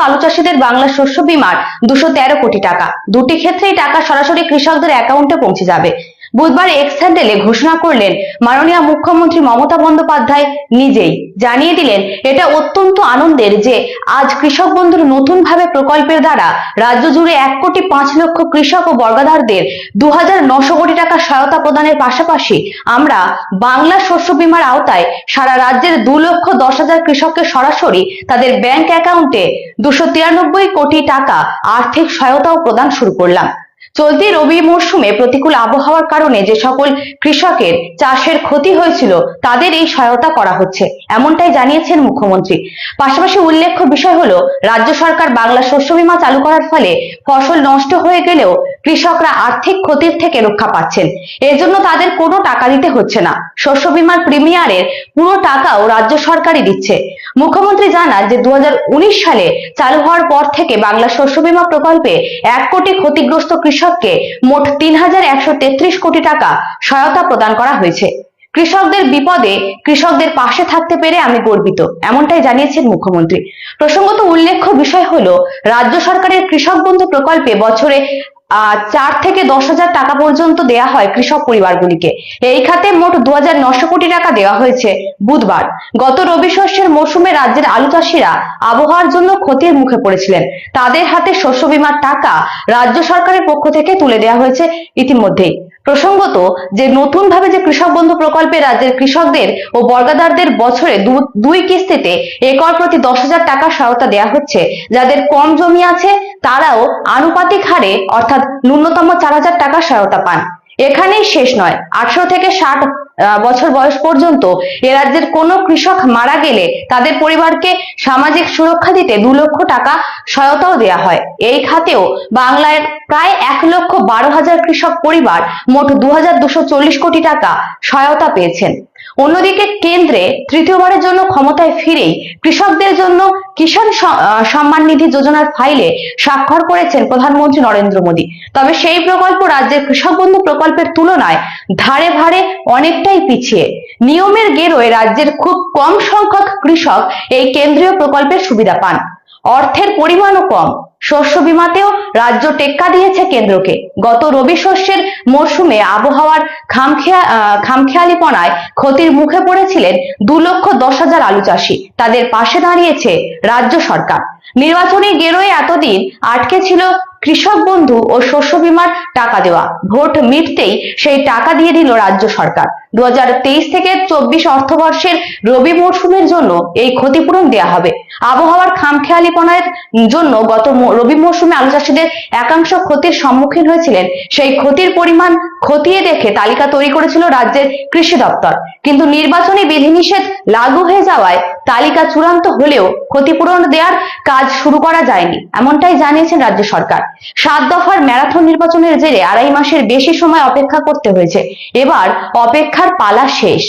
আলু চাষীদের বাংলা শস্য বিমার দুশো কোটি টাকা। দুটি ক্ষেত্রেই টাকা সরাসরি কৃষকদের অ্যাকাউন্টে পৌঁছে যাবে। বুধবার এক্স হ্যান্ডেলে ঘোষণা করলেন মাননীয় মুখ্যমন্ত্রী মমতা বন্দ্যোপাধ্যায় নিজেই। জানিয়ে দিলেন, এটা অত্যন্ত আনন্দের যে আজ কৃষক বন্ধুর নতুন ভাবে প্রকল্পের দ্বারা রাজ্য জুড়ে এক কোটি পাঁচ লক্ষ কৃষক ও বর্গাধারদের দু হাজার নশো কোটি টাকা সহায়তা প্রদানের পাশাপাশি আমরা বাংলা শস্য বিমার আওতায় সারা রাজ্যের দু লক্ষ দশ হাজার কৃষককে সরাসরি তাদের ব্যাংক অ্যাকাউন্টে দুশো তিরানব্বই কোটি টাকা আর্থিক সহায়তাও প্রদান শুরু করলাম। চলতি রবি মরশুমে প্রতিকূল আবহাওয়ার কারণে যে সকল কৃষকের চাষের ক্ষতি হয়েছিল, তাদের এই সহায়তা করা হচ্ছে, এমনটাই জানিয়েছেন মুখ্যমন্ত্রী। পাশাপাশি উল্লেখ্য বিষয় হলো, রাজ্য সরকার বাংলা শস্য বীমা চালু করার ফলে ফসল নষ্ট হয়ে গেলেও কৃষকরা আর্থিক ক্ষতির থেকে রক্ষা পাচ্ছেন। এর জন্য তাদের কোনো টাকা দিতে হচ্ছে না। শস্য বীমার প্রিমিয়ারের পুরো টাকাও রাজ্য সরকারই দিচ্ছে। মুখ্যমন্ত্রী জানান যে দু সালে চালু হওয়ার পর থেকে বাংলা শস্য বীমা প্রকল্পে এক কোটি ক্ষতিগ্রস্ত কৃষককে মোট তিন হাজার একশো তেত্রিশ কোটি টাকা সহায়তা প্রদান করা হয়েছে। কৃষকদের বিপদে কৃষকদের পাশে থাকতে পেরে আমি গর্বিত, এমনটাই জানিয়েছেন মুখ্যমন্ত্রী। প্রসঙ্গত উল্লেখ্য বিষয় হলো, রাজ্য সরকারের কৃষক বন্ধু প্রকল্পে বছরে চার থেকে দশ হাজার টাকা পর্যন্ত দেয়া হয় কৃষক পরিবারগুলিকে। এই খাতে মোট দু হাজার নশো কোটি টাকা দেওয়া হয়েছে বুধবার। গত রবি শস্যের মৌসুমে রাজ্যের আলু চাষিরা আবহাওয়ার জন্য ক্ষতির মুখে পড়েছিলেন। তাদের হাতে শস্য বিমার টাকা রাজ্য সরকারের পক্ষ থেকে তুলে দেওয়া হয়েছে ইতিমধ্যেই। প্রসঙ্গত যে নতুন ভাবে যে কৃষক বন্ধু প্রকল্পে রাজ্যের কৃষকদের ও বর্গাদারদের বছরে দুই কিস্তিতে একর প্রতি দশ হাজার টাকা সহায়তা দেওয়া হচ্ছে, যাদের কম জমি আছে তারাও আনুপাতিক হারে অর্থাৎ ন্যূনতম চার হাজার টাকা সহায়তা পান। এখানেই শেষ নয়, আটশো থেকে ষাট বছর বয়স পর্যন্ত এ রাজ্যের কোনো কৃষক মারা গেলে তাদের পরিবারকে সামাজিক সুরক্ষা দিতে দু লক্ষ টাকা সহায়তাও দেওয়া হয়। এই খাতেও বাংলায় প্রায় এক লক্ষ বারো হাজার কৃষক পরিবার মোট দু কোটি টাকা সহায়তা পেয়েছেন। অন্যদিকে কেন্দ্রে তৃতীয়বারের জন্য ক্ষমতায় ফিরেই কৃষকদের জন্য কিষাণ সম্মান নিধি যোজনার ফাইলে স্বাক্ষর করেছেন প্রধানমন্ত্রী নরেন্দ্র মোদী। তবে সেই প্রকল্প রাজ্যের কৃষক বন্ধু প্রকল্পের তুলনায় ধারে ভারে অনেকটাই পিছিয়ে। নিয়মের গেরোয় রাজ্যের খুব কম সংখ্যক কৃষক এই কেন্দ্রীয় প্রকল্পের সুবিধা পান। অর্থের পরিমাণও কম। শস্য বিমাতেও রাজ্য টেক্কা দিয়েছে কেন্দ্রকে। গত রবি শস্যের মরশুমে আবহাওয়ার খামখেয়া খামখেয়ালিপনায় ক্ষতির মুখে পড়েছিলেন দু লক্ষ দশ হাজার আলু চাষি। তাদের পাশে দাঁড়িয়েছে রাজ্য সরকার। নির্বাচনী গেরোয় এতদিন আটকে ছিল কৃষক বন্ধু ও শস্য বীমার টাকা দেওয়া। ভোট মিটতেই সেই টাকা দিয়ে দিল রাজ্য সরকার। দুহাজার তেইশ থেকে চব্বিশ অর্থবর্ষের রবি মরশুমের জন্য এই ক্ষতিপূরণ দেওয়া হবে। আবহাওয়ার খামখেয়ালিপনার জন্য গত রবি মরশুমে আলু চাষিদের একাংশ ক্ষতির সম্মুখীন হয়েছিলেন। সেই ক্ষতির পরিমাণ খতিয়ে দেখে তালিকা তৈরি করেছিল রাজ্যের কৃষি দপ্তর। কিন্তু নির্বাচনী বিধিনিষেধ লাগু হয়ে যাওয়ায় তালিকা চূড়ান্ত হলেও ক্ষতিপূরণ দেওয়ার কাজ শুরু করা যায়নি, এমনটাই জানিয়েছেন রাজ্য সরকার। সাত দফার ম্যারাথন নির্বাচনের জেরে আড়াই মাসের বেশি সময় অপেক্ষা করতে হয়েছে। এবার অপেক্ষার পালা শেষ।